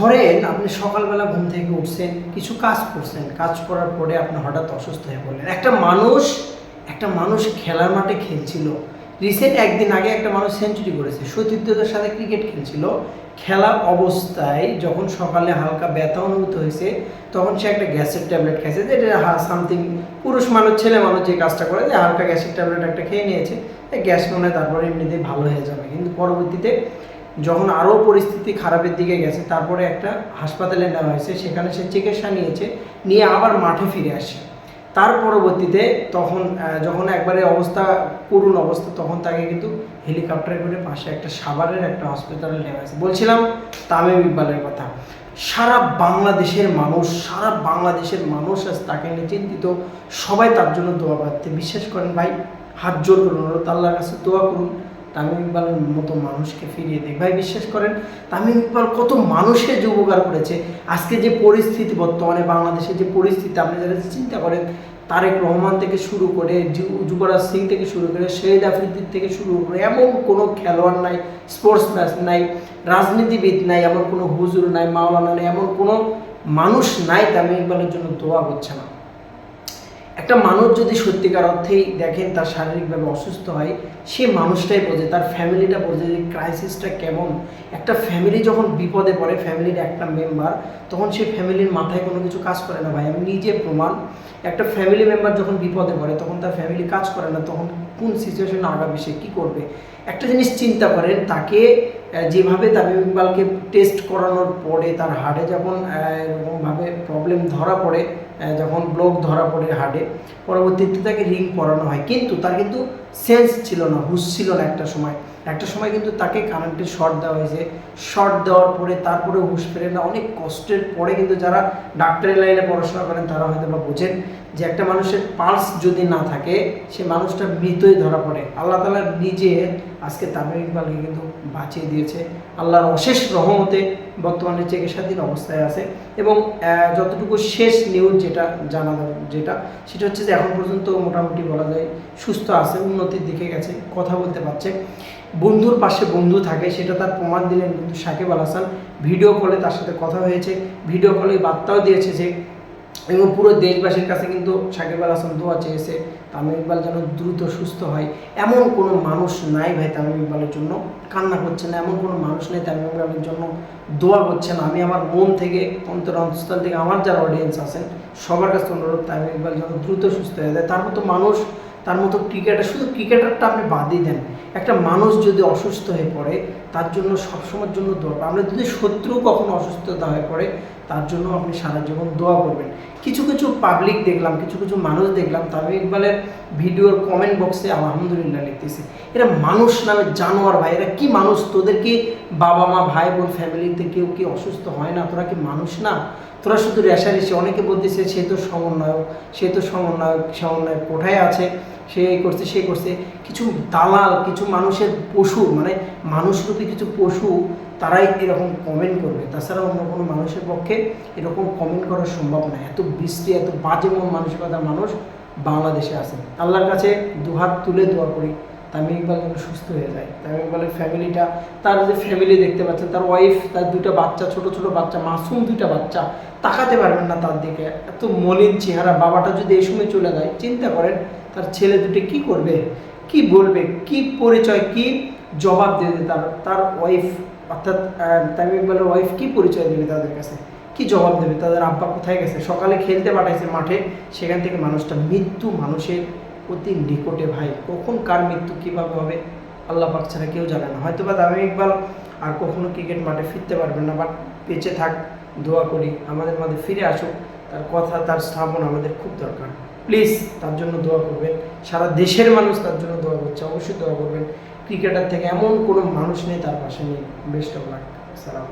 ধরেন আপনি সকালবেলা ঘুম থেকে উঠছেন, কিছু কাজ করছেন, কাজ করার পরে আপনি হঠাৎ অসুস্থ হয়ে পড়লেন। একটা মানুষ একটা মানুষ খেলার মাঠে খেলছিল। রিসেন্ট একদিন আগে একটা মানুষ সেঞ্চুরি করেছে। সতীর্থদের সাথে ক্রিকেট খেলছিল। খেলা অবস্থায় যখন সকালে হালকা ব্যথা অনুভূত হয়েছে, তখন সে একটা গ্যাসের ট্যাবলেট খেয়েছে যে এটা সামথিং পুরুষ মানুষ, ছেলে মানুষ যে কাজটা করে, যে হালকা গ্যাসের ট্যাবলেট একটা খেয়ে নিয়েছে। গ্যাস মনে হয় তারপরে এমনিতেই ভালো হয়ে যাবে। কিন্তু পরবর্তীতে যখন আরও পরিস্থিতি খারাপের দিকে গেছে, তারপরে একটা হাসপাতালে নেওয়া হয়েছে, সেখানে সে চিকিৎসা নিয়েছে, নিয়ে আবার মাঠে ফিরে আসে। তার পরবর্তীতে তখন যখন একবারে অবস্থা, করুণ অবস্থা, তখন তাকে কিন্তু হেলিকপ্টারে করে পাশে একটা সাভারের একটা হসপিটালে নেওয়া হয়েছে। বলছিলাম তামিম ইকবালের কথা, সারা বাংলাদেশের মানুষ, সারা বাংলাদেশের মানুষ আজ তাকে নিয়ে চিন্তিত। সবাই তার জন্য দোয়া পাচ্ছে বিশ্বাস করেন ভাই, হাত জোর করুন, আল্লাহর কাছে দোয়া করুন। তামিম ইকবালের মতো মানুষকে ফিরিয়ে দেখ। ভাই, বিশ্বাস করেন তামিম ইকবাল কত মানুষের যে উপকার করেছে। আজকে যে পরিস্থিতি, বর্তমানে বাংলাদেশের যে পরিস্থিতি, আপনি যারা চিন্তা করেন, তারেক রহমান থেকে শুরু করে যুবরাজ সিং থেকে শুরু করে, শহীদ আফ্রিদি থেকে শুরু করে, এমন কোনো খেলোয়াড় নাই স্পোর্টস ম্যাচ নাই, রাজনীতিবিদ নাই, এমন কোনো হুজুর নাই, মাওলানা নাই, এমন কোনো মানুষ নাই তামিম ইকবালের জন্য দোয়া হচ্ছে না। একটা মানুষ যদি সত্যিকার অর্থেই দেখেন তার শারীরিকভাবে অসুস্থ হয়, সে মানুষটাই বোঝে, তার ফ্যামিলিটা বোঝে যে ক্রাইসিসটা কেমন। একটা ফ্যামিলি যখন বিপদে পড়ে, ফ্যামিলির একটা মেম্বার তখন সে ফ্যামিলির মাথায় কোনো কিছু কাজ করে না ভাই। আমি নিজে প্রমাণ, একটা ফ্যামিলি মেম্বার যখন বিপদে পড়ে, তখন তার ফ্যামিলি কাজ করে না, তখন কোন সিচুয়েশনে আগাবে সে, কী করবে? একটা জিনিস চিন্তা করেন, তাকে যেভাবে তামিম ইকবালকে টেস্ট করানোর পরে তার হার্টে যখন এরকমভাবে প্রবলেম ধরা পড়ে যখন ব্লক ধরা পড়ে হার্টে পরবর্তীতে তাকে রিং পরানো হয়। কিন্তু তার কিন্তু সেন্স ছিল না, হুশ ছিল না একটা সময়। একটা সময় কিন্তু তাকে কারেন্টের শর্ট দেওয়া হয়েছে। শর্ট দেওয়ার পরে তারপরে হুশ ফেরে না। অনেক কষ্টের পরে কিন্তু যারা ডাক্তারের লাইনে পড়াশোনা করেন, তারা হয়তো বা বোঝেন। যে একটা মানুষের পার্স যদি না থাকে, সে মানুষটা মৃতই ধরা পড়ে। আল্লাহ তালা নিজে আজকে তামিম ইকবালকে কিন্তু বাঁচিয়ে দিয়েছে। আল্লাহর অশেষ রহমতে বর্তমানে চিকিৎসাধীন অবস্থায় আছে এবং যতটুকু শেষ নিউজ যেটা জানা যেটা, সেটা হচ্ছে যে এখন পর্যন্ত মোটামুটি বলা যায় সুস্থ আছে, উন্নতির দিকে গেছে, কথা বলতে পারছে। বন্ধুর পাশে বন্ধু থাকে, সেটা তার প্রমাণ দিলেন কিন্তু সাকিব আল হাসান। ভিডিও কলে তার সাথে কথা হয়েছে। ভিডিও কলে বার্তাও দিয়েছে যে এবং পুরো দেশবাসীর কাছে কিন্তু সাকিব আল হাসান দোয়া চেয়েছে তামিম ইকবাল যেন দ্রুত সুস্থ হয়। এমন কোনো মানুষ নাই ভাই তামিম ইকবালের জন্য। কান্না করছে না, এমন কোনো মানুষ নেই তামিম ইকবালের জন্য দোয়া করছে না। আমি আমার মন থেকে, অন্তর অন্তঃস্থল থেকে আমার যারা অডিয়েন্স আছেন, সবার কাছে অনুরোধ তামিম ইকবাল যেন দ্রুত সুস্থ হয়ে যায়। তারপর তো মানুষ তার মতো ক্রিকেটার, শুধু ক্রিকেটারটা আপনি বাদই দেন। একটা মানুষ যদি অসুস্থ হয়ে পড়ে, তার জন্য সবসময়ের জন্য দোয়া, আমরা যদি শত্রু কখনো অসুস্থতা হয়ে পড়ে, তার জন্য আপনি সারা জীবন দোয়া করবেন। কিছু কিছু পাবলিক দেখলাম, কিছু কিছু মানুষ দেখলাম তামিম ইকবালের ভিডিওর কমেন্ট বক্সে আলহামদুলিল্লাহ লিখতেছে। এরা মানুষ নামে জানোয়ার ভাই, এরা কি মানুষ? তোদের কি বাবা মা, ভাই বোন ফ্যামিলিতে কেউ কি অসুস্থ হয় না? তোরা কি মানুষ না? তোরা শুধু রেশারেশি? অনেকে বলতেছে সে তো সমন্বয়ক, সে তো সমন্বয়ক সমন্বয়ক কোথায় আছে। সে করছে সে করছে। কিছু দালাল, কিছু মানুষের পশু মানে মানুষরূপী কিছু পশু, তারাই এরকম কমেন্ট করবে। তাছাড়া অন্য কোনো মানুষের পক্ষে এরকম কমেন্ট করা সম্ভব না এত বৃষ্টি, এত বাজে মন মানসিকতার মানুষ বাংলাদেশে আছে। আল্লাহর কাছে দুহাত তুলে দোয়া করি, তামিম ইকবাল যেন সুস্থ হয়ে যায়। তামিম ইকবালের ফ্যামিলিটা তার যে ফ্যামিলি দেখতে পাচ্ছেন, তার ওয়াইফ তার দুটা বাচ্চা, ছোট ছোট বাচ্চা, মাসুম দুইটা বাচ্চা, তাকাতে পারবেন না তার দিকে। এত মলিন চেহারা, বাবাটা যদি এই সময় চলে যায়, চিন্তা করেন তার ছেলে দুটো কি করবে? কি বলবে? কি পরিচয়, কি জবাব দেবে তার তার ওয়াইফ অর্থাৎ তামিম ইকবালের ওয়াইফ কি পরিচয় দেবে তাদের কাছে? কি জবাব দেবে? তাদের আব্বা কোথায় গেছে? সকালে খেলতে পাঠাইছে মাঠে। সেখান থেকে মানুষটা, মৃত্যু মানুষের অতি নিকটে, ভাই, কখন কার মৃত্যু, কীভাবে হবে? আল্লাহ পাক ছাড়া কেউ জানে না। হয়তো বা তামিম ইকবাল আর কখনো ক্রিকেট মাঠে ফিরতে পারবেন না, বাট বেঁচে থাক, দোয়া করি। আমাদের মাঝে ফিরে আসুক। তার কথা, তার স্থাপন আমাদের খুব দরকার। প্লিজ তার জন্য দোয়া করবেন। সারা দেশের মানুষ তার জন্য দোয়া করছে, অবশ্যই দোয়া করবেন। ক্রিকেটার থেকে এমন কোনো মানুষ নেই তার পাশে নেই। বেস্ট অফ লাক সালাম।